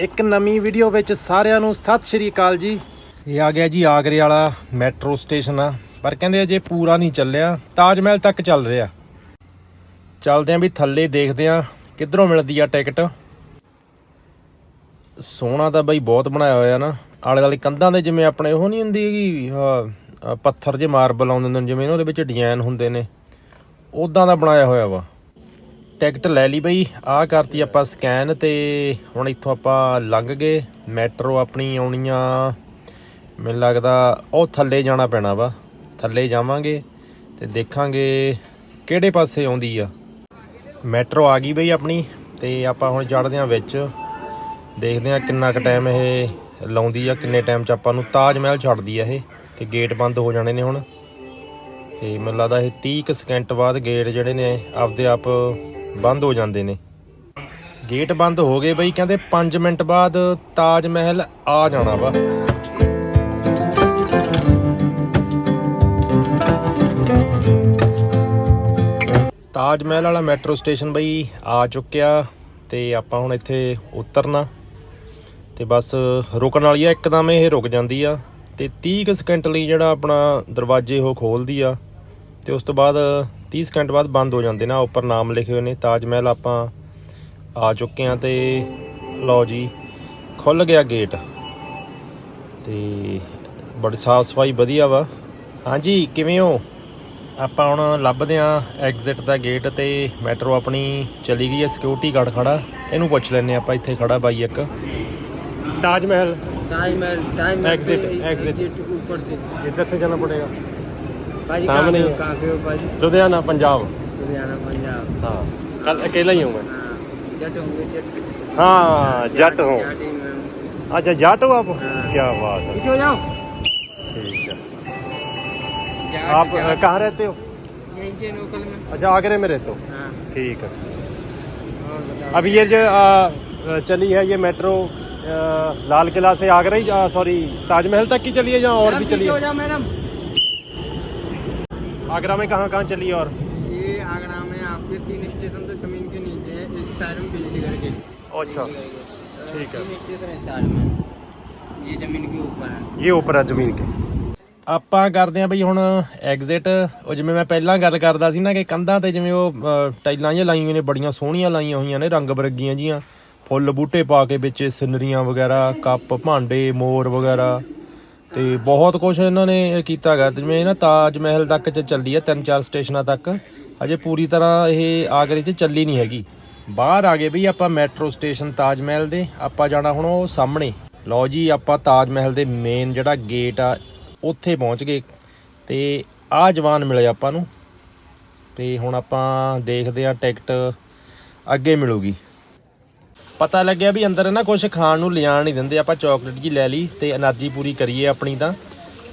ਇੱਕ ਨਵੀਂ ਵੀਡੀਓ ਵਿੱਚ ਸਾਰਿਆਂ ਨੂੰ ਸਤਿ ਸ਼੍ਰੀ ਅਕਾਲ ਜੀ। ਇਹ ਆ ਗਿਆ ਜੀ ਆਗਰੇ ਵਾਲਾ ਮੈਟਰੋ ਸਟੇਸ਼ਨ ਆ। ਪਰ ਕਹਿੰਦੇ ਅਜੇ ਪੂਰਾ ਨਹੀਂ ਚੱਲਿਆ, ਤਾਜ ਮਹਿਲ ਤੱਕ ਚੱਲ ਰਿਹਾ। ਚੱਲਦੇ ਆਂ ਵੀ ਥੱਲੇ ਦੇਖਦੇ ਆਂ ਕਿੱਧਰੋਂ ਮਿਲਦੀ ਆ ਟਿਕਟ। ਸੋਹਣਾ ਤਾਂ ਬਈ ਬਹੁਤ ਬਣਾਇਆ ਹੋਇਆ ਨਾ। ਆਲੇ ਦੁਆਲੇ ਕੰਧਾਂ ਦੇ ਜਿਵੇਂ ਆਪਣੇ ਉਹ ਨਹੀਂ ਹੁੰਦੀ ਹੈਗੀ ਪੱਥਰ ਜੇ ਮਾਰਬਲ ਆਉਂਦੇ ਨੇ, ਜਿਵੇਂ ਉਹਦੇ ਵਿੱਚ ਡਿਜ਼ਾਈਨ ਹੁੰਦੇ ਨੇ ਉਦਾਂ ਦਾ ਬਣਾਇਆ ਹੋਇਆ ਵਾ। ਟਿਕਟ ਲੈ ਲਈ ਬਈ। ਆਹ ਕਰਤੀ ਆਪਾਂ ਸਕੈਨ ਤੇ ਹੁਣ ਇੱਥੋਂ ਆਪਾਂ ਲੰਘ ਗਏ। ਮੈਟਰੋ ਆਪਣੀ ਆਉਣੀ ਆ ਮੈਨੂੰ ਲੱਗਦਾ ਉਹ ਥੱਲੇ ਜਾਣਾ ਪੈਣਾ ਵਾ। ਥੱਲੇ ਜਾਵਾਂਗੇ ਤੇ ਦੇਖਾਂਗੇ ਕਿਹੜੇ ਪਾਸੇ ਆਉਂਦੀ ਆ। ਮੈਟਰੋ ਆ ਗਈ ਬਈ ਆਪਣੀ ਤੇ ਆਪਾਂ ਹੁਣ ਚੜ੍ਹਦੇ ਆਂ ਵਿੱਚ। ਦੇਖਦੇ ਆ ਕਿੰਨਾ ਕੁ ਟਾਈਮ ਇਹ ਲਾਉਂਦੀ ਆ, ਕਿੰਨੇ ਟਾਈਮ ਚ ਆਪਾਂ ਨੂੰ ਤਾਜ ਮਹਿਲ ਛੱਡਦੀ ਆ ਇਹ ਤੇ ਗੇਟ ਬੰਦ ਹੋ ਜਾਣੇ ਨੇ ਹੁਣ। ਤੇ ਮੈਨੂੰ ਲੱਗਦਾ ਇਹ 30 ਕੁ ਸਕਿੰਟ ਬਾਅਦ ਗੇਟ ਜਿਹੜੇ ਨੇ ਆਪਦੇ ਆਪ ਬੰਦ ਹੋ ਜਾਂਦੇ ਨੇ। ਗੇਟ ਬੰਦ ਹੋ ਗਏ ਬਈ, ਕਹਿੰਦੇ 5 ਮਿੰਟ ਬਾਅਦ ਤਾਜ ਮਹਿਲ ਆ ਜਾਣਾ ਵਾ। ਤਾਜ ਮਹਿਲ ਵਾਲਾ ਮੈਟਰੋ ਸਟੇਸ਼ਨ ਬਈ ਆ ਚੁੱਕਿਆ ਤੇ ਆਪਾਂ ਹੁਣ ਇੱਥੇ ਉਤਰਨਾ। ਤੇ ਬਸ ਰੁਕਣ ਵਾਲੀ ਆ, ਇੱਕਦਮ ਇਹ ਰੁਕ ਜਾਂਦੀ ਆ। ਤੇ 30 ਕੁ ਸਕਿੰਟ ਲਈ ਜਿਹੜਾ ਆਪਣਾ ਦਰਵਾਜ਼ੇ ਉਹ ਖੋਲਦੀ ਆ। ਤੇ ਉਸ ਤੋਂ ਬਾਅਦ 30 ਸਕਿੰਟ ਬਾਅਦ ਬੰਦ ਹੋ ਜਾਂਦੇ ਨੇ ਆਹ ਉੱਪਰ ਨਾਮ ਲਿਖੇ ਹੋਏ ਨੇ ਤਾਜ ਮਹਿਲ ਆਪਾਂ ਆ ਚੁੱਕੇ ਆ ਤੇ ਲਓ ਜੀ ਖੁੱਲ ਗਿਆ ਗੇਟ ਤੇ ਬੜੀ ਸਾਫ ਸਫਾਈ ਵਧੀਆ ਵਾ ਹਾਂਜੀ ਕਿਵੇਂ ਹੋ ਆਪਾਂ ਹੁਣ ਲੱਭਦੇ ਆ ਐਗਜ਼ਿਟ ਦਾ ਗੇਟ ਤੇ ਮੈਟਰੋ ਆਪਣੀ ਚਲੀ ਗਈ ਹੈ ਸਿਕਿਉਰਿਟੀ ਗਾਰਡ ਖੜਾ ਇਹਨੂੰ ਪੁੱਛ ਲੈਨੇ ਆਪਾਂ ਇੱਥੇ ਖੜਾ ਬਾਈ ਇੱਕ ਤਾਜ ਮਹਿਲ ताजमहल ताजमहल Exit, पे exit. exit ऊपर से ਇੱਧਰ ਸੇ ਜਾਣਾ ਪੜੇਗਾ सामने लुधियाना पंजाब हाँ कल अकेला ही हूँ मैं हाँ, जट हूँ अच्छा जाट हो आप क्या बात है आप कहाँ रहते हो अच्छा आगरे में रहते हो ठीक है अब ये जो चली है ये मेट्रो लाल किला से आगरा ही सॉरी ताजमहल तक की चली है जहाँ और भी चलिए मैडम आगरा में कहाँ कहाँ चली है और ये आगरा में आपके तीन स्टेशन तो जमीन के नीचे है एक साइड में बिजली घर के अच्छा ठीक है। तीन स्टेशन है साइड में ये जमीन के ऊपर है ਇਹ ਉੱਪਰ ਆ ਜ਼ਮੀਨ ਕੇ ਆਪਾਂ ਕਰਦੇ ਆ ਬਈ ਹੁਣ ਐਗਜ਼ਿਟ ਉਹ ਜਿਵੇਂ ਮੈਂ ਪਹਿਲਾਂ ਗੱਲ ਕਰਦਾ ਸੀ ਨਾ ਕਿ ਕੰਧਾਂ ਤੇ ਜਿਵੇਂ ਉਹ ਅ, ਟਾਈਲਾਂ ਜਿਹੀਆਂ ਲਾਈਆਂ ਨੇ ਬੜੀਆਂ ਸੋਹਣੀਆਂ ਲਾਈਆਂ ਹੋਈਆਂ ਨੇ ਰੰਗ ਬਰੰਗੀਆਂ ਜੀਆਂ ਫੁੱਲ ਬੂਟੇ ਪਾ ਕੇ ਵਿੱਚ ਸਿਨਰੀਆਂ ਵਗੈਰਾ ਕੱਪ ਭਾਂਡੇ ਮੋਰ ਵਗੈਰਾ ਤੇ ਬਹੁਤ ਕੁਝ ਇਹਨਾਂ ਨੇ ਕੀਤਾ ਗਾ ਤੇ ਜਿਵੇਂ ਨਾ ਤਾਜ ਮਹਿਲ ਤੱਕ ਚ ਚੱਲੀ ਆ, ਤਿੰਨ ਚਾਰ ਸਟੇਸ਼ਨਾਂ ਤੱਕ। ਅਜੇ ਪੂਰੀ ਤਰ੍ਹਾਂ ਇਹ ਆਗਰੇ ਚ ਚੱਲੀ ਨਹੀਂ ਹੈਗੀ। ਬਾਹਰ ਆ ਗਏ ਬਈ ਆਪਾਂ ਮੈਟਰੋ ਸਟੇਸ਼ਨ ਤਾਜ ਮਹਿਲ ਦੇ। ਆਪਾਂ ਜਾਣਾ ਹੁਣ ਉਹ ਸਾਹਮਣੇ। ਲਓ ਜੀ, ਆਪਾਂ ਤਾਜ ਮਹਿਲ ਦੇ ਮੇਨ ਜਿਹੜਾ ਗੇਟ ਆ, ਉੱਥੇ ਪਹੁੰਚ ਗਏ। ਤੇ ਆ ਜਵਾਨ ਮਿਲੇ ਆਪਾਂ ਨੂੰ। ਤੇ ਹੁਣ ਆਪਾਂ ਦੇਖਦੇ ਆ ਟਿਕਟ ਅੱਗੇ ਮਿਲੂਗੀ। ਪਤਾ ਲੱਗਿਆ ਵੀ ਅੰਦਰ ਨਾ ਕੁਝ ਖਾਣ ਨੂੰ ਲਿਆਣ ਨਹੀਂ ਦਿੰਦੇ, ਆਪਾਂ ਚਾਕਲੇਟ ਜੀ ਲੈ ਲਈ ਤੇ એનર્ਜੀ ਪੂਰੀ ਕਰੀਏ ਆਪਣੀ ਤਾਂ।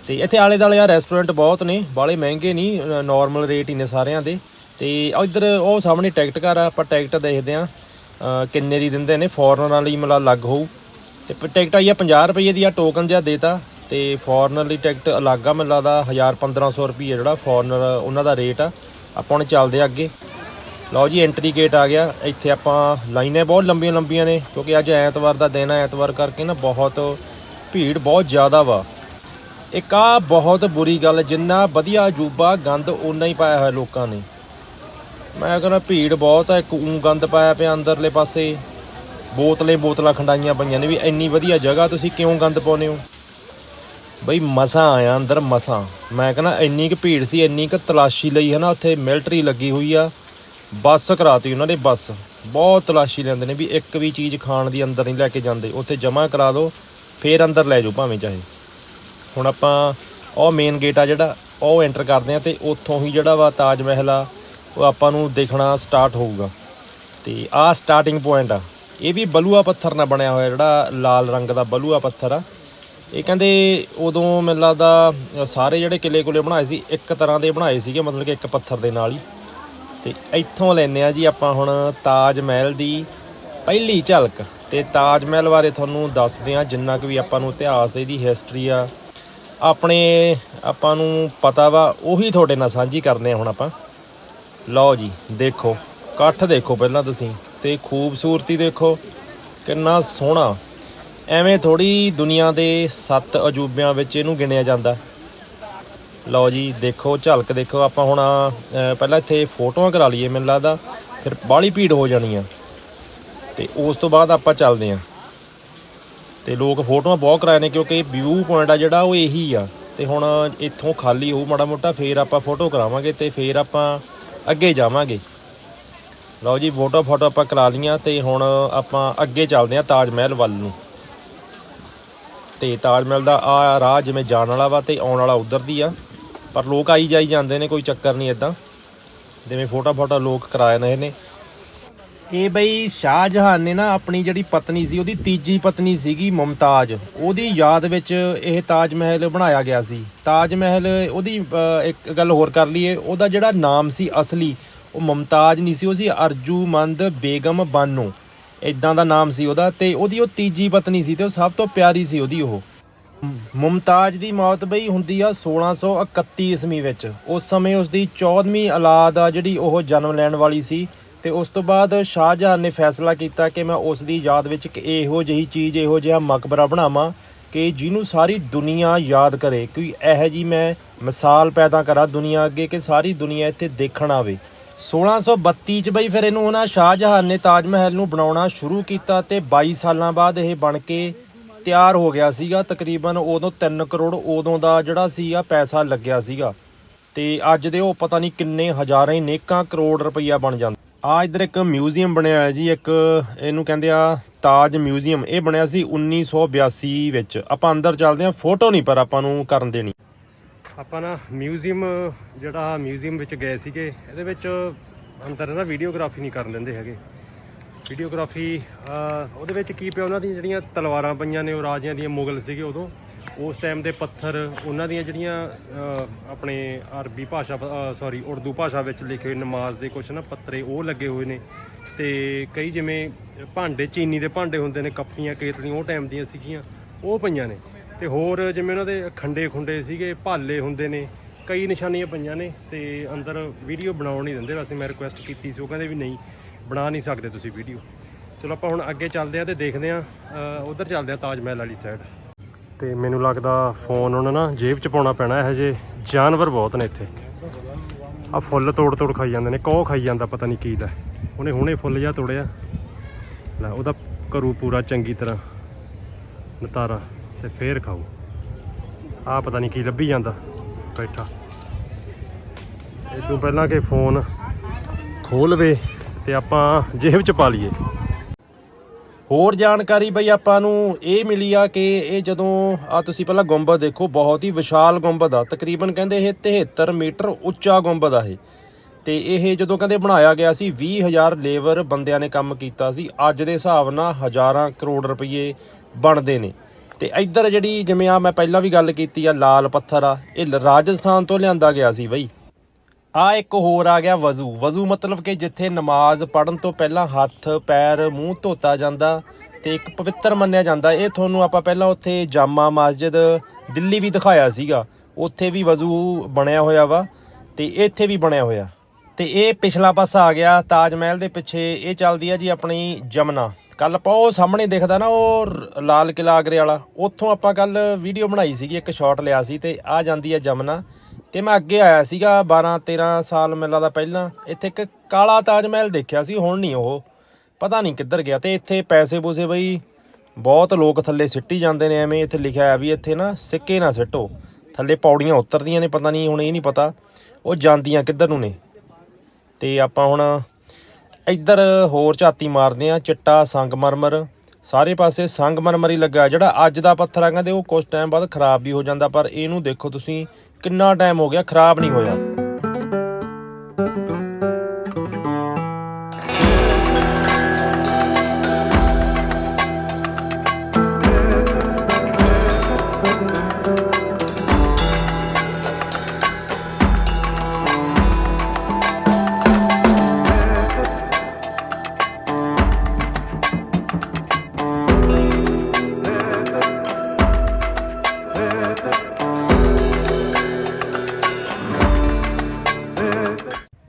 ਤੇ ਇੱਥੇ ਆਲੇ ਦਾਲੇ ਆ ਰੈਸਟੋਰੈਂਟ ਬਹੁਤ ਨੇ ਬਾਲੇ ਮਹਿੰਗੇ ਨਹੀਂ ਨਾਰਮਲ ਰੇਟ ਹੀ ਨੇ ਸਾਰਿਆਂ ਦੇ। ਤੇ ਇੱਧਰ ਉਹ ਸਾਹਮਣੇ ਟਿਕਟ ਘਰ ਆ, ਆਪਾਂ ਟਿਕਟ ਦੇਖਦੇ ਆ ਕਿੰਨੇ ਦੀ ਦਿੰਦੇ ਨੇ ਫੋਰਨਰਾਂ ਲਈ ਮਲਾ ਅਲੱਗ ਹੋਊ। ਤੇ ਟਿਕਟ ਆਈ ਆ 50 ਰੁਪਏ ਦੀ ਆ ਟੋਕਨ ਜਿਹਾ ਦੇਤਾ ਤੇ ਫੋਰਨਰ ਲਈ ਟਿਕਟ ਅਲੱਗ ਆ, ਮੈਨੂੰ ਲੱਗਦਾ 1000 1500 ਰੁਪਏ ਜਿਹੜਾ ਫੋਰਨਰ ਉਹਨਾਂ ਦਾ ਰੇਟ ਆ। ਆਪਾਂ ਹੁਣ ਚੱਲਦੇ ਆ ਅੱਗੇ। ਲਓ ਜੀ ਐਂਟਰੀ ਗੇਟ ਆ ਗਿਆ। ਇੱਥੇ ਆਪਾਂ ਲਾਈਨਾਂ ਬਹੁਤ ਲੰਬੀਆਂ ਲੰਬੀਆਂ ਨੇ, ਕਿਉਂਕਿ ਅੱਜ ਐਤਵਾਰ ਦਾ ਦਿਨ ਹੈ ਐਤਵਾਰ ਕਰਕੇ ਨਾ ਬਹੁਤ ਭੀੜ ਬਹੁਤ ਜ਼ਿਆਦਾ ਵਾ। ਇੱਕ ਆ ਬਹੁਤ ਬੁਰੀ ਗੱਲ, ਜਿੰਨਾ ਵਧੀਆ ਅਜੂਬਾ ਗੰਦ ਓਨਾ ਹੀ ਪਾਇਆ ਹੋਇਆ ਲੋਕਾਂ ਨੇ। ਮੈਂ ਕਹਿੰਦਾ ਭੀੜ ਬਹੁਤ ਹੈ ਇੱਕ ਊਂ ਗੰਦ ਪਾਇਆ ਪਿਆ ਅੰਦਰਲੇ ਪਾਸੇ। ਬੋਤਲੇ ਬੋਤਲਾਂ ਖੰਡਾਈਆਂ ਪਈਆਂ ਨੇ ਵੀ ਇੰਨੀ ਵਧੀਆ ਜਗ੍ਹਾ ਤੁਸੀਂ ਕਿਉਂ ਗੰਦ ਪਾਉਂਦੇ ਹੋ? ਬਈ ਮਸਾਂ ਆਇਆ ਅੰਦਰ ਮਸਾਂ। ਮੈਂ ਕਹਿੰਦਾ ਇੰਨੀ ਕੁ ਭੀੜ ਸੀ, ਇੰਨੀ ਕੁ ਤਲਾਸ਼ੀ ਲਈ ਹੈ ਨਾ, ਉੱਥੇ ਮਿਲਟਰੀ ਲੱਗੀ ਹੋਈ ਆ। ਬੱਸ ਕਰਾਤੀ ਉਹਨਾਂ ਨੇ, ਬੱਸ। ਬਹੁਤ ਤਲਾਸ਼ੀ ਲੈਂਦੇ ਨੇ ਵੀ ਇੱਕ ਵੀ ਚੀਜ਼ ਖਾਣ ਦੀ ਅੰਦਰ ਨਹੀਂ ਲੈ ਕੇ ਜਾਂਦੇ। ਉੱਥੇ ਜਮ੍ਹਾਂ ਕਰਾ ਦਿਓ ਫੇਰ ਅੰਦਰ ਲੈ ਜਾਓ ਭਾਵੇਂ ਚਾਹੇ। ਹੁਣ ਆਪਾਂ ਉਹ ਮੇਨ ਗੇਟ ਆ ਜਿਹੜਾ, ਉਹ ਐਂਟਰ ਕਰਦੇ ਆ ਤੇ ਉੱਥੋਂ ਹੀ ਜਿਹੜਾ ਵਾ ਤਾਜ ਮਹਿਲ ਆ, ਉਹ ਆਪਾਂ ਨੂੰ ਦੇਖਣਾ ਸਟਾਰਟ ਹੋਊਗਾ। ਤੇ ਆਹ ਸਟਾਰਟਿੰਗ ਪੁਆਇੰਟ ਆ। ਇਹ ਵੀ ਬਲੂਆ ਪੱਥਰ ਨਾਲ ਬਣਿਆ ਹੋਇਆ ਜਿਹੜਾ ਲਾਲ ਰੰਗ ਦਾ ਬਲੂਆ ਪੱਥਰ ਆ। ਇਹ ਕਹਿੰਦੇ ਉਦੋਂ ਮੈਨੂੰ ਲੱਗਦਾ ਸਾਰੇ ਜਿਹੜੇ ਕਿਲੇ ਕੁਲੇ ਬਣਾਏ ਸੀ, ਇੱਕ ਤਰ੍ਹਾਂ ਦੇ ਬਣਾਏ ਸੀਗੇ, ਮਤਲਬ ਕਿ ਇੱਕ ਪੱਥਰ ਦੇ ਨਾਲ ਹੀ। ਤੇ ਇੱਥੋਂ ਲੈਨੇ ਆ ਜੀ ਆਪਾਂ ਹੁਣ ਤਾਜ ਮਹਿਲ ਦੀ ਪਹਿਲੀ ਝਲਕ। ਤੇ ਤਾਜ ਮਹਿਲ ਬਾਰੇ ਤੁਹਾਨੂੰ ਦੱਸਦੇ ਆ ਜਿੰਨਾ ਕੁ ਵੀ ਆਪਾਂ ਨੂੰ ਇਤਿਹਾਸ, ਇਹਦੀ ਹਿਸਟਰੀ ਆ। ਆਪਣੇ ਆਪਾਂ ਨੂੰ ਪਤਾ ਵਾ, ਉਹੀ ਤੁਹਾਡੇ ਨਾਲ ਸਾਂਝੀ ਕਰਦੇ ਆ ਹੁਣ ਆਪਾਂ। ਲਓ ਜੀ, ਦੇਖੋ, ਇਕੱਠ ਦੇਖੋ ਪਹਿਲਾਂ ਤੁਸੀਂ, ਤੇ ਖੂਬਸੂਰਤੀ ਦੇਖੋ, ਕਿੰਨਾ ਸੋਹਣਾ। ਐਵੇਂ ਥੋੜੀ ਦੁਨੀਆ ਦੇ ਸੱਤ ਅਜੂਬਿਆਂ ਵਿੱਚ ਇਹਨੂੰ ਗਿਣਿਆ ਜਾਂਦਾ। ਲਓ ਜੀ, ਦੇਖੋ, ਝਲਕ ਦੇਖੋ, ਆਪਾਂ ਹੁਣ ਪਹਿਲਾਂ ਇੱਥੇ ਫੋਟੋਆਂ ਕਰਾ ਲਈਏ, ਮੈਨੂੰ ਲੱਗਦਾ, ਫਿਰ ਬਾਹਲੀ ਭੀੜ ਹੋ ਜਾਣੀ ਆ। ਤੇ ਉਸ ਤੋਂ ਬਾਅਦ ਆਪਾਂ ਚੱਲਦੇ ਆਂ। ਤੇ ਲੋਕ ਫੋਟੋਆਂ ਬਹੁਤ ਕਰਾਏ ਨੇ, ਕਿਉਂਕਿ ਵਿਊ ਪੁਆਇੰਟ ਆ ਜਿਹੜਾ, ਉਹ ਇਹੀ ਆ। ਤੇ ਹੁਣ ਇੱਥੋਂ ਖਾਲੀ ਹੋਊ ਮਾੜਾ ਮੋਟਾ, ਫੇਰ ਆਪਾਂ ਫੋਟੋ ਕਰਾਵਾਂਗੇ ਤੇ ਫੇਰ ਆਪਾਂ ਅੱਗੇ ਜਾਵਾਂਗੇ। ਲਓ ਜੀ ਫੋਟੋ ਫੋਟੋ ਆਪਾਂ ਕਰਾ ਲੀਆਂ ਤੇ ਹੁਣ ਆਪਾਂ ਅੱਗੇ ਚੱਲਦੇ ਆਂ ਤਾਜ ਮਹਿਲ ਵੱਲ ਨੂੰ। ਤੇ ਤਾਜ ਮਹਿਲ ਦਾ ਆ ਰਾਹ ਜਿਵੇਂ ਜਾਣ ਵਾਲਾ ਵਾ ਤੇ ਆਉਣ ਵਾਲਾ ਉਧਰ ਦੀ ਆ। ਪਰ ਲੋਕ ਆਈ ਜਾਈ ਜਾਂਦੇ ਨੇ, ਕੋਈ ਚੱਕਰ ਨਹੀਂ ਇਦਾਂ ਜਿਵੇਂ ਫੋਟਾ ਫੋਟਾ ਲੋਕ ਕਰਾਏ ਨੇ ਇਹਨੇ। ਇਹ ਬਈ ਸ਼ਾਹਜਹਾਨ ਨੇ ਨਾ ਆਪਣੀ ਜਿਹੜੀ ਪਤਨੀ ਸੀ, ਉਹਦੀ ਤੀਜੀ ਪਤਨੀ ਸੀਗੀ ਮੁਮਤਾਜ। ਉਹਦੀ ਯਾਦ ਵਿੱਚ ਇਹ ਤਾਜ ਮਹਿਲ ਬਣਾਇਆ ਗਿਆ ਸੀ। ਤਾਜ ਮਹਿਲ, ਉਹਦੀ ਇੱਕ ਗੱਲ ਹੋਰ ਕਰ ਲਈਏ। ਉਹਦਾ ਜਿਹੜਾ ਨਾਮ ਸੀ ਅਸਲੀ, ਉਹ ਮੁਮਤਾਜ ਨਹੀਂ ਸੀ, ਉਹ ਸੀ ਅਰਜੂਮੰਦ ਬੇਗਮ ਬਾਨੋ। ਇਦਾਂ ਦਾ ਨਾਮ ਸੀ ਉਹਦਾ ਤੇ ਉਹਦੀ ਉਹ ਤੀਜੀ ਪਤਨੀ ਸੀ ਤੇ ਉਹ ਸਭ ਤੋਂ ਪਿਆਰੀ ਸੀ ਉਹਦੀ ਉਹ। ਮੁਮਤਾਜ ਦੀ ਮੌਤ ਬਈ ਹੁੰਦੀ ਆ 1631 ਈਸਵੀ ਵਿੱਚ। ਉਸ ਸਮੇਂ ਉਸ ਦੀ 14ਵੀਂ ਔਲਾਦ ਆ ਜਿਹੜੀ ਉਹ ਜਨਮ ਲੈਣ ਵਾਲੀ ਸੀ ਤੇ ਉਸ ਤੋਂ ਬਾਅਦ ਸ਼ਾਹਜਹਾਨ ਨੇ ਫੈਸਲਾ ਕੀਤਾ ਕਿ ਮੈਂ ਉਸ ਦੀ ਯਾਦ ਵਿੱਚ ਇੱਕ ਇਹੋ ਜਿਹੀ ਚੀਜ਼, ਇਹੋ ਜਿਹਾ ਮਕਬਰਾ ਬਣਾਵਾਂ ਕਿ ਜਿਹਨੂੰ ਸਾਰੀ ਦੁਨੀਆ ਯਾਦ ਕਰੇ, ਕੋਈ ਇਹੋ ਜੀ ਮੈਂ ਮਿਸਾਲ ਪੈਦਾ ਕਰਾਂ ਦੁਨੀਆ ਅੱਗੇ ਕਿ ਸਾਰੀ ਦੁਨੀਆ ਇੱਥੇ ਦੇਖਣ ਆਵੇ। 1632 ਚ ਬਈ ਫਿਰ ਇਹਨੂੰ ਉਹਨਾਂ ਸ਼ਾਹਜਹਾਨ ਨੇ ਤਾਜ ਮਹਿਲ ਨੂੰ ਬਣਾਉਣਾ ਸ਼ੁਰੂ ਕੀਤਾ ਤੇ 22 ਸਾਲਾਂ ਬਾਅਦ ਇਹ ਬਣ ਕੇ ਤਿਆਰ ਹੋ ਗਿਆ ਸੀਗਾ, ਤਕਰੀਬਨ ਉਦੋਂ 3 ਕਰੋੜ ਉਦੋਂ ਦਾ ਜਿਹੜਾ ਸੀਗਾ ਪੈਸਾ ਲੱਗਿਆ ਸੀਗਾ। ਤੇ ਅੱਜ ਦੇ ਉਹ ਪਤਾ ਨਹੀਂ ਕਿੰਨੇ ਹਜ਼ਾਰਾਂ ਹੀ ਨੇਕਾਂ ਕਰੋੜ ਰੁਪਈਆ ਬਣ ਜਾਂਦਾ। ਆ ਇਧਰ ਇੱਕ ਮਿਊਜ਼ੀਅਮ ਬਣਿਆ ਹੋਇਆ ਜੀ, ਇੱਕ ਇਹਨੂੰ ਕਹਿੰਦੇ ਆ ਤਾਜ ਮਿਊਜ਼ੀਅਮ। ਇਹ ਬਣਿਆ ਸੀ 1982 ਵਿੱਚ। ਆਪਾਂ ਅੰਦਰ ਚੱਲਦੇ ਆ ਫੋਟੋ ਨਹੀਂ ਪਰ ਆਪਾਂ ਨੂੰ ਕਰਨ ਦੇਣੀ। ਆਪਾਂ ਨਾ ਮਿਊਜ਼ੀਅਮ, ਜਿਹੜਾ ਮਿਊਜ਼ੀਅਮ ਵਿੱਚ ਗਏ ਸੀਗੇ, ਇਹਦੇ ਵਿੱਚ ਅੰਦਰ ਨਾ ਵੀਡੀਓਗ੍ਰਾਫੀ ਨਹੀਂ ਕਰਨ ਦਿੰਦੇ ਹੈਗੇ। ਵੀਡੀਓਗ੍ਰਾਫੀ ਉਹਦੇ ਵਿੱਚ ਕੀ ਪਿਆ? ਉਹਨਾਂ ਦੀਆਂ ਜਿਹੜੀਆਂ ਤਲਵਾਰਾਂ ਪਈਆਂ ਨੇ, ਉਹ ਰਾਜਿਆਂ ਦੀਆਂ ਮੁਗਲ ਸੀਗੇ ਉਦੋਂ। ਉਸ ਟਾਈਮ ਦੇ ਪੱਥਰ, ਉਹਨਾਂ ਦੀਆਂ ਜਿਹੜੀਆਂ ਆਪਣੇ ਅਰਬੀ ਭਾਸ਼ਾ ਸੌਰੀ ਉਰਦੂ ਭਾਸ਼ਾ ਵਿੱਚ ਲਿਖੇ ਹੋਏ ਨਮਾਜ਼ ਦੇ ਕੁਛ ਨਾ ਪੱਤਰੇ, ਉਹ ਲੱਗੇ ਹੋਏ ਨੇ। ਤੇ ਕਈ ਜਿਵੇਂ ਭਾਂਡੇ, ਚੀਨੀ ਦੇ ਭਾਂਡੇ ਹੁੰਦੇ ਨੇ ਕੱਪੀਆਂ ਕੇਤਲੀਆਂ, ਉਹ ਟਾਈਮ ਦੀਆਂ ਸੀਗੀਆਂ, ਉਹ ਪਈਆਂ ਨੇ। ਤੇ ਹੋਰ ਜਿਵੇਂ ਉਹਨਾਂ ਦੇ ਖੰਡੇ ਖੁੰਡੇ ਸੀਗੇ, ਭਾਲੇ ਹੁੰਦੇ ਨੇ, ਕਈ ਨਿਸ਼ਾਨੀਆਂ ਪਈਆਂ ਨੇ, ਤੇ ਅੰਦਰ ਵੀਡੀਓ ਬਣਾਉਣ ਨਹੀਂ ਦਿੰਦੇ। ਵੈਸੇ ਮੈਂ ਰਿਕੁਐਸਟ ਕੀਤੀ ਸੀ, ਉਹ ਕਹਿੰਦੇ ਵੀ ਨਹੀਂ। ਬਣਾ ਨਹੀਂ ਸਕਦੇ ਤੁਸੀਂ ਵੀਡੀਓ। ਚਲੋ ਆਪਾਂ ਹੁਣ ਅੱਗੇ ਚੱਲਦੇ ਆ ਤੇ ਦੇਖਦੇ ਆ ਉਧਰ ਚੱਲਦੇ ਆ ਤਾਜ ਮਹਿਲ ਵਾਲੀ ਸਾਈਡ ਤੇ ਮੈਨੂੰ ਲੱਗਦਾ ਫੋਨ ਉਹਨਾਂ ਨਾ ਜੇਬ 'ਚ ਪਾਉਣਾ ਪੈਣਾ, ਇਹੋ ਜਿਹੇ ਜਾਨਵਰ ਬਹੁਤ ਨੇ ਇੱਥੇ। ਆ ਫੁੱਲ ਤੋੜ ਤੋੜ ਖਾਈ ਜਾਂਦੇ ਨੇ ਕੌ ਖਾਈ ਜਾਂਦਾ ਪਤਾ ਨਹੀਂ ਕੀ ਦਾ। ਉਹਨੇ ਹੁਣੇ ਫੁੱਲ ਜਿਹਾ ਤੋੜਿਆ। ਲੈ ਉਹਦਾ ਕਰੂ ਪੂਰਾ ਚੰਗੀ ਤਰ੍ਹਾਂ ਨਤਾਰਾ ਤੇ ਫੇਰ ਖਾਓ। ਆ ਪਤਾ ਨਹੀਂ ਕੀ ਲੱਭੀ ਜਾਂਦਾ, ਬੈਠਾ। ਇਦੋਂ ਪਹਿਲਾਂ ਕਿ ਫੋਨ ਖੋਲਵੇ। ਤੇ ਆਪਾਂ ਜੇਬ 'ਚ ਪਾ ਲਈਏ। ਹੋਰ ਜਾਣਕਾਰੀ ਬਈ ਆਪਾਂ ਨੂੰ ਇਹ ਮਿਲੀ ਆ ਕਿ ਇਹ ਜਦੋਂ ਆ ਤੁਸੀਂ ਪਹਿਲਾਂ ਗੁੰਬਦ ਦੇਖੋ, ਬਹੁਤ ਹੀ ਵਿਸ਼ਾਲ ਗੁੰਬਦ ਆ ਤਕਰੀਬਨ ਕਹਿੰਦੇ ਇਹ 73 ਮੀਟਰ ਉੱਚਾ ਗੁੰਬਦ ਆ ਇਹ। ਤੇ ਇਹ ਜਦੋਂ ਕਹਿੰਦੇ ਬਣਾਇਆ ਗਿਆ ਸੀ 20000 ਲੇਬਰ ਬੰਦਿਆਂ ਨੇ ਕੰਮ ਕੀਤਾ ਸੀ, ਅੱਜ ਦੇ ਹਿਸਾਬ ਨਾਲ ਹਜ਼ਾਰਾਂ ਕਰੋੜ ਰੁਪਏ ਬਣਦੇ ਨੇ। ਤੇ ਇੱਧਰ ਜਿਹੜੀ ਜਿਵੇਂ ਆ ਮੈਂ ਪਹਿਲਾਂ ਵੀ ਗੱਲ ਕੀਤੀ ਆ, ਲਾਲ ਪੱਥਰ ਆ, ਇਹ ਰਾਜਸਥਾਨ ਤੋਂ ਲਿਆਂਦਾ ਗਿਆ ਸੀ ਬਈ। ਆ ਇੱਕ ਹੋਰ ਆ ਗਿਆ ਵਜ਼ੂ। ਵਜ਼ੂ ਮਤਲਬ ਕਿ ਜਿੱਥੇ ਨਮਾਜ਼ ਪੜਨ ਤੋਂ ਪਹਿਲਾਂ ਹੱਥ, ਪੈਰ, ਮੂੰਹ ਧੋਤਾ ਜਾਂਦਾ ਤੇ ਇੱਕ ਪਵਿੱਤਰ ਮੰਨਿਆ ਜਾਂਦਾ। ਇਹ ਤੁਹਾਨੂੰ ਆਪਾਂ ਪਹਿਲਾਂ ਉੱਥੇ ਜਾਮਾ ਮਸਜਿਦ ਦਿੱਲੀ ਵੀ ਦਿਖਾਇਆ ਸੀਗਾ। ਉੱਥੇ ਵੀ ਵਜ਼ੂ ਬਣਿਆ ਹੋਇਆ ਵਾ ਤੇ ਇੱਥੇ ਵੀ ਬਣਿਆ ਹੋਇਆ। ਤੇ ਇਹ ਪਿਛਲਾ ਪਾਸਾ ਆ ਗਿਆ ਤਾਜ ਮਹਿਲ ਦੇ ਪਿੱਛੇ। ਇਹ ਚੱਲਦੀ ਆ ਜੀ ਆਪਣੀ ਜਮਨਾ ਕੱਲ ਆਪਾਂ ਉਹ ਸਾਹਮਣੇ ਦਿਖਦਾ ਨਾ, ਉਹ ਲਾਲ ਕਿਲਾ ਆਗਰੇ ਵਾਲਾ ਉੱਥੋਂ ਆਪਾਂ ਕੱਲ ਵੀਡੀਓ ਬਣਾਈ ਸੀਗੀ, ਇੱਕ ਸ਼ਾਟ ਲਿਆ ਸੀ ਤੇ ਆ ਜਾਂਦੀ ਆ ਜਮਨਾ ਤੇ ਮੈਂ ਅੱਗੇ ਆਇਆ ਸੀਗਾ 12 13 ਸਾਲ ਮੈਨੂੰ ਲੱਗਦਾ ਪਹਿਲਾਂ। ਇੱਥੇ ਇੱਕ ਕਾਲਾ ਤਾਜ ਮਹਿਲ ਦੇਖਿਆ ਸੀ, ਹੁਣ ਨਹੀਂ ਉਹ। ਪਤਾ ਨਹੀਂ ਕਿੱਧਰ ਗਿਆ ਤੇ ਇੱਥੇ ਪੈਸੇ ਪੂਸੇ ਬਈ ਬਹੁਤ ਲੋਕ ਥੱਲੇ ਸਿੱਟੀ ਜਾਂਦੇ ਨੇ, ਐਵੇਂ ਇੱਥੇ ਲਿਖਿਆ ਹੈ ਵੀ ਇੱਥੇ ਨਾ ਸਿੱਕੇ ਨਾ ਸਿੱਟੋ। ਥੱਲੇ ਪੌੜੀਆਂ ਉਤਰਦੀਆਂ ਨੇ, ਪਤਾ ਨਹੀਂ ਹੁਣ ਇਹ ਨਹੀਂ ਪਤਾ। ਉਹ ਜਾਂਦੀਆਂ ਕਿੱਧਰ ਨੂੰ ਨੇ? ਤੇ ਆਪਾਂ ਹੁਣ ਇੱਧਰ ਹੋਰ ਝਾਤੀ ਮਾਰਦੇ ਆ ਚਿੱਟਾ ਸੰਗਮਰਮਰ ਸਾਰੇ ਪਾਸੇ ਸੰਗਮਰਮਰ ਹੀ ਲੱਗਾ। ਜਿਹੜਾ ਅੱਜ ਦਾ ਪੱਥਰ ਆ, ਕਹਿੰਦੇ ਉਹ ਕੁਝ ਟਾਈਮ ਬਾਅਦ ਖਰਾਬ ਵੀ ਹੋ ਜਾਂਦਾ, ਪਰ ਇਹਨੂੰ ਦੇਖੋ ਤੁਸੀਂ ਕਿੰਨਾ ਟਾਈਮ ਹੋ ਗਿਆ ਖਰਾਬ ਨਹੀਂ ਹੋਇਆ।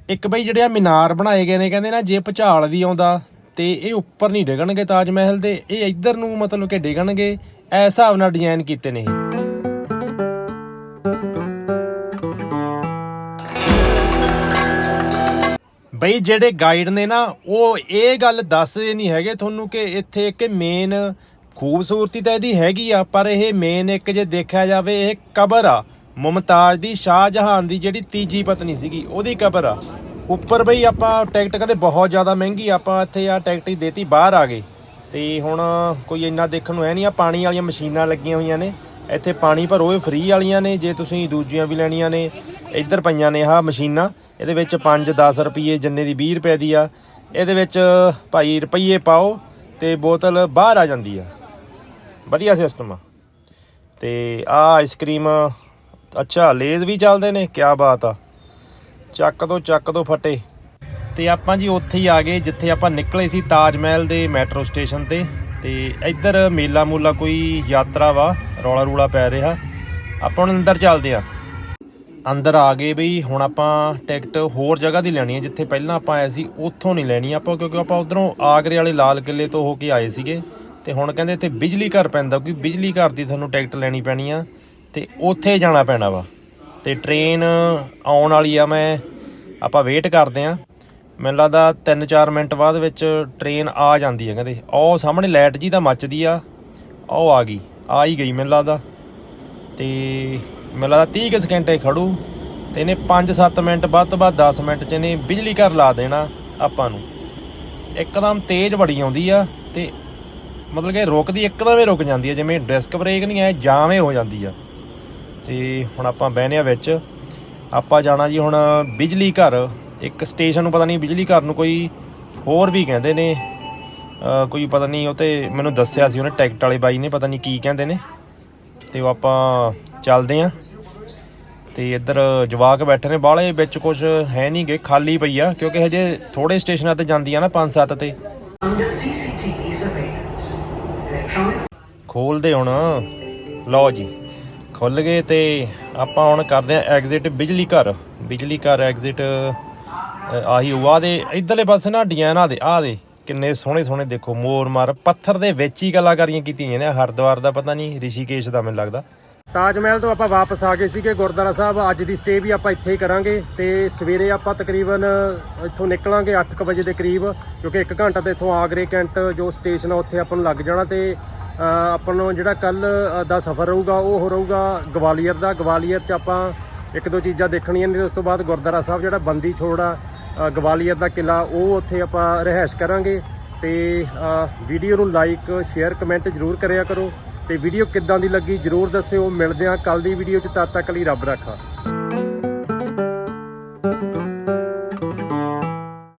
ਇੱਕ ਬਈ ਜਿਹੜੇ ਆ ਮੀਨਾਰ ਬਣਾਏ ਗਏ ਨੇ, ਕਹਿੰਦੇ ਨਾ ਜੇ ਭੁਚਾਲ ਵੀ ਆਉਂਦਾ ਤੇ ਇਹ ਉੱਪਰ ਨਹੀਂ ਡਿੱਗਣਗੇ ਤਾਜ ਮਹਿਲ ਦੇ, ਇਹ ਇੱਧਰ ਨੂੰ ਮਤਲਬ ਕਿ ਡਿੱਗਣਗੇ ਐ ਹਿਸਾਬ ਨਾਲ ਡਿਜ਼ਾਈਨ ਕੀਤੇ ਨੇ ਇਹ। ਬਈ ਜਿਹੜੇ ਗਾਈਡ ਨੇ ਨਾ, ਉਹ ਇਹ ਗੱਲ ਦੱਸਦੇ ਨਹੀਂ ਹੈਗੇ ਤੁਹਾਨੂੰ ਕਿ ਇੱਥੇ ਇੱਕ ਮੇਨ ਖੂਬਸੂਰਤੀ ਤਾਂ ਇਹਦੀ ਹੈਗੀ ਆ, ਪਰ ਇਹ ਮੇਨ ਇੱਕ ਜੇ ਦੇਖਿਆ ਜਾਵੇ, ਇਹ ਕਬਰ ਆ। ਮੁਮਤਾਜ਼ ਦੀ ਸ਼ਾਹਜਹਾਨ ਦੀ ਜਿਹੜੀ ਤੀਜੀ ਪਤਨੀ ਸੀਗੀ, ਉਹਦੀ ਕਬਰ ਆ। ਉੱਪਰ ਬਈ ਆਪਾਂ ਟਿਕਟ ਕਹਿੰਦੇ ਬਹੁਤ ਜ਼ਿਆਦਾ ਮਹਿੰਗੀ, ਆਪਾਂ ਇੱਥੇ ਆ ਟਿਕਟ ਹੀ ਦੇਤੀ, ਬਾਹਰ ਆ ਗਏ। ਤੇ ਹੁਣ ਕੋਈ ਇੰਨਾ ਦੇਖਣ ਨੂੰ ਹੈ ਨਹੀਂ, ਆ ਪਾਣੀ ਵਾਲੀਆਂ ਮਸ਼ੀਨਾਂ ਲੱਗੀਆਂ ਹੋਈਆਂ ਨੇ। ਇੱਥੇ ਪਾਣੀ ਭਰੋ, ਇਹ ਫ੍ਰੀ ਵਾਲੀਆਂ ਨੇ, ਜੇ ਤੁਸੀਂ ਦੂਜੀਆਂ ਵੀ ਲੈਣੀਆਂ ਨੇ, ਇੱਧਰ ਪਈਆਂ ਨੇ ਆਹ ਮਸ਼ੀਨਾਂ। ਇਹਦੇ ਵਿੱਚ 5-10 ਰੁਪਏ ਜਿੰਨੇ ਦੀ 20 ਰੁਪਏ ਦੀ ਆ। ਇਹਦੇ ਵਿੱਚ ਭਾਈ ਰੁਪਈਏ ਪਾਓ ਤੇ ਬੋਤਲ ਬਾਹਰ ਆ ਜਾਂਦੀ ਆ। ਵਧੀਆ ਸਿਸਟਮ ਆ। ਤੇ ਆ ਆਈਸਕ੍ਰੀਮ ਅੱਛਾ, ਲੇਜ਼ ਵੀ ਚੱਲਦੇ ਨੇ? ਕੀ ਬਾਤ ਆ। ਚੱਕ ਤੋਂ ਚੱਕ ਤੋਂ ਫਟੇ। ਤੇ ਆਪਾਂ ਜੀ ਉੱਥੇ ਹੀ ਆ ਗਏ, ਜਿੱਥੇ ਆਪਾਂ ਨਿਕਲੇ ਸੀ ਤਾਜ ਮਹਿਲ ਦੇ ਮੈਟਰੋ ਸਟੇਸ਼ਨ ਤੇ। ਤੇ ਇੱਧਰ ਮੇਲਾ ਮੂਲਾ ਕੋਈ ਯਾਤਰਾ ਵਾ, ਰੌਲਾ ਰੂਲਾ ਪੈ ਰਿਹਾ। ਆਪਾਂ ਹੁਣ ਅੰਦਰ ਚੱਲਦੇ ਆ। ਅੰਦਰ ਆ ਗਏ ਬਈ, ਹੁਣ ਆਪਾਂ ਟਿਕਟ ਹੋਰ ਜਗ੍ਹਾ ਦੀ ਲੈਣੀ ਹੈ ਜਿੱਥੇ ਪਹਿਲਾਂ ਆਪਾਂ ਆਏ ਸੀ, ਉੱਥੋਂ ਨਹੀਂ ਲੈਣੀ ਆਪਾਂ, ਕਿਉਂਕਿ ਆਪਾਂ ਉਧਰੋਂ ਆਗਰੇ ਵਾਲੇ ਲਾਲ ਕਿਲੇ ਤੋਂ ਹੋ ਕੇ ਆਏ ਸੀਗੇ। ਤੇ ਹੁਣ ਕਹਿੰਦੇ ਇੱਥੇ ਬਿਜਲੀ ਘਰ ਪੈਂਦਾ, ਕਿਉਂਕਿ ਬਿਜਲੀ ਘਰ ਦੀ ਤੁਹਾਨੂੰ ਟਿਕਟ ਲੈਣੀ ਪੈਣੀ ਆ। ਤੇ ਉੱਥੇ ਜਾਣਾ ਪੈਣਾ ਵਾ। ਤੇ ਟ੍ਰੇਨ ਆਉਣ ਵਾਲੀ ਆ ਮੈਂ, ਆਪਾਂ ਵੇਟ ਕਰਦੇ ਆ। ਮੈਨੂੰ ਲੱਗਦਾ 3-4 ਮਿੰਟ ਬਾਅਦ ਵਿੱਚ ਟ੍ਰੇਨ ਆ ਜਾਂਦੀ ਹੈ ਕਹਿੰਦੇ। ਉਹ ਸਾਹਮਣੇ ਲਾਈਟ ਜੀ ਤਾਂ ਮੱਚਦੀ ਆ, ਉਹ ਆ ਗਈ, ਆ ਹੀ ਗਈ ਮੈਨੂੰ ਲੱਗਦਾ। ਤੇ ਮੈਨੂੰ ਲੱਗਦਾ 30 ਕੁ ਸਕਿੰਟ ਖੜੂ ਤੇ ਇਹਨੇ 5-7 ਮਿੰਟ ਵੱਧ ਤੋਂ ਵੱਧ 10 ਮਿੰਟ ਚ ਇਹਨੇ ਬਿਜਲੀ ਘਰ ਲਾ ਦੇਣਾ ਆਪਾਂ ਨੂੰ। ਇੱਕਦਮ ਤੇਜ਼ ਬੜੀ ਆਉਂਦੀ ਆ ਤੇ ਮਤਲਬ ਕਿ ਰੁਕਦੀ ਇੱਕਦਮ ਹੀ ਰੁਕ ਜਾਂਦੀ ਆ, ਜਿਵੇਂ ਡਿਸਕ ਬ੍ਰੇਕ ਨਹੀਂ ਐ ਜਾਵੇਂ ਹੋ ਜਾਂਦੀ ਆ। ਤੇ ਹੁਣ ਆਪਾਂ ਬਹਿਨੇ ਆ ਵਿੱਚ। ਆਪਾਂ ਜਾਣਾ ਜੀ ਹੁਣ ਬਿਜਲੀ ਘਰ। ਇੱਕ ਸਟੇਸ਼ਨ ਨੂੰ ਪਤਾ ਨਹੀਂ ਬਿਜਲੀ ਘਰ ਨੂੰ ਕੋਈ ਹੋਰ ਵੀ ਕਹਿੰਦੇ ਨੇ। ਕੋਈ ਪਤਾ ਨਹੀਂ ਉਹ ਤੇ ਮੈਨੂੰ ਦੱਸਿਆ ਸੀ ਉਹਨੇ ਟਿਕਟ ਵਾਲੇ ਬਾਈ ਨੇ, ਪਤਾ ਨਹੀਂ ਕੀ ਕਹਿੰਦੇ ਨੇ। ਤੇ ਉਹ ਆਪਾਂ ਚੱਲਦੇ ਆਂ ਤੇ ਇੱਧਰ ਜਵਾਕ ਬੈਠੇ ਨੇ, ਬਾਹਲੇ ਵਿੱਚ ਕੁਝ ਹੈ ਨਹੀਂ ਗੇ, ਖਾਲੀ ਪਈ ਆ, ਕਿਉਂਕਿ ਹਜੇ ਥੋੜੇ ਸਟੇਸ਼ਨਾਂ ਤੇ ਜਾਂਦੀਆਂ ਨਾ 5-7 ਤੇ। ਖੋਲਦੇ ਹੁਣ। ਲਓ ਜੀ। ਖੁੱਲ ਗਏ ਤੇ ਆਪਾਂ ਹੁਣ ਕਰਦੇ ਆ ਐਗਜ਼ਿਟ ਬਿਜਲੀ ਘਰ। ਬਿਜਲੀ ਘਰ ਐਗਜ਼ਿਟ ਆਹੀ ਹੁਆ ਦੇ, ਇਧਰਲੇ ਪਾਸੇ ਨਾ ਡਿਜ਼ਾਈਨ ਆ ਦੇ ਆ ਦੇ, ਕਿੰਨੇ ਸੋਹਣੇ ਸੋਹਣੇ ਦੇਖੋ ਮੋਰ ਮਾਰ ਪੱਥਰ ਦੇ ਵਿੱਚ ਹੀ ਕਲਾਕਾਰੀਆਂ ਕੀਤੀਆਂ ਨੇ, ਹਰਿਦੁਆਰ ਦਾ ਪਤਾ ਨਹੀਂ, ਰਿਸ਼ੀਕੇਸ਼ ਦਾ ਮੈਨੂੰ ਲੱਗਦਾ। ਤਾਜ ਮਹਿਲ ਤੋਂ ਆਪਾਂ ਵਾਪਸ ਆ ਗਏ ਸੀਗੇ, ਗੁਰਦੁਆਰਾ ਸਾਹਿਬ, ਅੱਜ ਦੀ ਸਟੇ ਵੀ ਆਪਾਂ ਇੱਥੇ ਹੀ ਕਰਾਂਗੇ ਤੇ ਸਵੇਰੇ ਆਪਾਂ ਤਕਰੀਬਨ ਇੱਥੋਂ ਨਿਕਲਾਂਗੇ 8:00 ਵਜੇ ਦੇ ਕਰੀਬ, ਕਿਉਂਕਿ 1 ਘੰਟਾ ਤੇ ਇੱਥੋਂ ਆਗਰੇ ਕੈਂਟ ਜੋ ਸਟੇਸ਼ਨ ਆ, ਉੱਥੇ ਆਪਾਂ ਨੂੰ ਲੱਗ ਜਾਣਾ ਤੇ ਆਪਾਂ ਨੂੰ ਜਿਹੜਾ ਕੱਲ ਦਾ ਸਫ਼ਰ ਰਹੂਗਾ, ਉਹ ਰਹੂਗਾ ਗਵਾਲੀਅਰ ਦਾ। ਗਵਾਲੀਅਰ 'ਚ ਆਪਾਂ ਇੱਕ ਦੋ ਚੀਜ਼ਾਂ ਦੇਖਣੀਆਂ ਨੇ, ਉਸ ਤੋਂ ਬਾਅਦ ਗੁਰਦੁਆਰਾ ਸਾਹਿਬ, ਜਿਹੜਾ ਬੰਦੀ ਛੋੜਾ ਗਵਾਲੀਅਰ ਦਾ ਕਿਲਾ ਉਹ ਉੱਥੇ ਆਪਾਂ ਰਹਿائش ਕਰਾਂਗੇ। ਤੇ ਵੀਡੀਓ ਨੂੰ ਲਾਈਕ ਸ਼ੇਅਰ ਕਮੈਂਟ ਜ਼ਰੂਰ ਕਰਿਆ ਕਰੋ। ਤੇ ਵੀਡੀਓ ਕਿੱਦਾਂ ਦੀ ਲੱਗੀ ਜ਼ਰੂਰ ਦੱਸਿਓ। ਮਿਲਦੇ ਹਾਂ ਕੱਲ ਦੀ ਵੀਡੀਓ 'ਚ। ਤਦ ਤੱਕ ਲਈ ਰੱਬ ਰੱਖਾ।